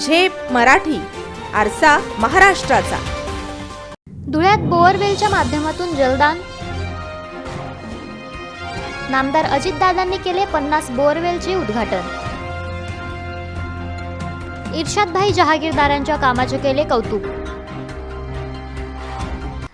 झेप मराठी आरसा महाराष्ट्राचा. धुळ्यात बोअरवेलच्या माध्यमातून जलदान. नामदार अजितदादांनी केले पन्नास बोअरवेलचे उद्घाटन. इर्शादभाई जहागीरदारांच्या कामाचे केले कौतुक.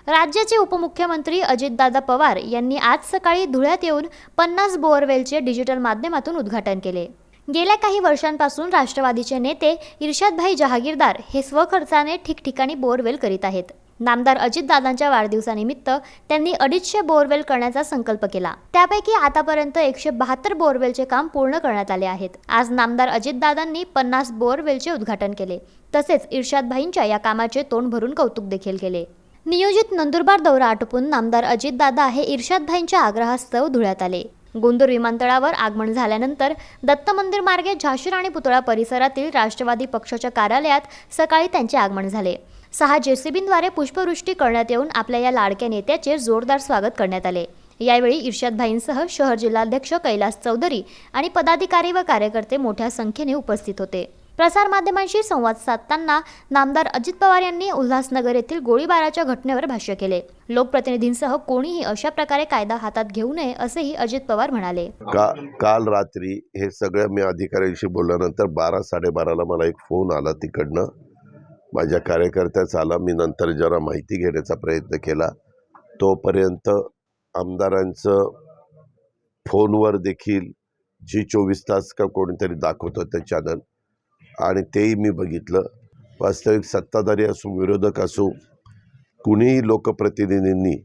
राज्याचे उपमुख्यमंत्री अजितदादा पवार यांनी आज सकाळी धुळ्यात येऊन पन्नास बोअरवेलचे डिजिटल माध्यमातून उद्घाटन केले. गेल्या काही वर्षांपासून राष्ट्रवादीचे नेते इर्शादभाई जहागीरदार हे स्वखर्चाने ठिकठिकाणी बोअरवेल करीत आहेत. नामदार अजितदादांच्या वाढदिवसानिमित्त त्यांनी अडीचशे बोअरवेल करण्याचा संकल्प केला. त्यापैकी आतापर्यंत एकशे बहात्तर बोअरवेलचे काम पूर्ण करण्यात आले आहेत. आज नामदार अजितदादांनी पन्नास बोअरवेलचे उद्घाटन केले. तसेच इर्शादभाईंच्या या कामाचे तोंड भरून कौतुक देखील केले. नियोजित नंदुरबार दौरा आटोपून नामदार अजितदादा हे इर्शादभाईंच्या आग्रहास्तव धुळ्यात आले. गोंदूर विमानतळावर आगमन झाल्यानंतर दत्त मंदिर मार्गे झाशीर आणि पुतळा परिसरातील राष्ट्रवादी पक्षाच्या कार्यालयात सकाळी त्यांचे आगमन झाले. सहा जेसीबींद्वारे पुष्पवृष्टी करण्यात येऊन आपल्या या लाडक्या नेत्याचे जोरदार स्वागत करण्यात आले. यावेळी इर्शादभाईंसह शहर जिल्हाध्यक्ष कैलास चौधरी आणि पदाधिकारी व कार्यकर्ते मोठ्या संख्येने उपस्थित होते. प्रसारमाध्यमांशी संवाद साधताना नामदार अजित पवार यांनी उल्हासनगर येथील गोळीबाराच्या घटनेवर भाष्य केले. लोकप्रतिनिधींसह कोणीही अशा प्रकारे कायदा हातात घेऊ नये असेही अजित पवार म्हणाले. का काल रात्री हे सगळं मी अधिकाऱ्यांशी बोलल्यानंतर बारा साडेबाराला मला एक फोन आला तिकडनं. माझ्या कार्यकर्त्याचा आला मी नंतर जरा माहिती घेण्याचा प्रयत्न केला. तोपर्यंत आमदारांचं फोनवर देखील जी चोवीस तास का कोणीतरी दाखवतं ते चॅनल आणि तेही मी बघितलं. वास्तविक सत्ताधारी असो विरोधक असो कुणीही लोकप्रतिनिधींनी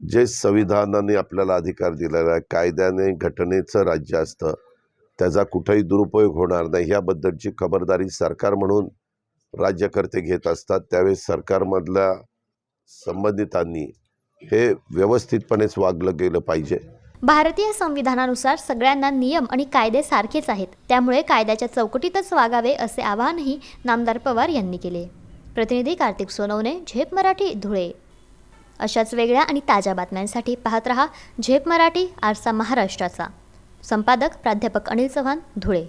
जे संविधानाने आपल्याला अधिकार दिलेला आहे कायद्याने घटनेचं राज्य असतं त्याचा कुठेही दुरुपयोग होणार नाही याबद्दलची खबरदारी सरकार म्हणून राज्यकर्ते घेत असतात. त्यावेळेस सरकारमधल्या संबंधितांनी हे व्यवस्थितपणेच वागलं गेलं पाहिजे. भारतीय संविधानानुसार सगळ्यांना नियम आणि कायदे सारखेच आहेत. त्यामुळे कायद्याच्या चौकटीतच वागावे असे आवाहनही नामदार पवार यांनी केले. प्रतिनिधी कार्तिक सोनवणे झेप मराठी धुळे. अशाच वेगळ्या आणि ताज्या बातम्यांसाठी पाहत रहा झेप मराठी आरसा महाराष्ट्राचा. संपादक प्राध्यापक अनिल चव्हाण धुळे.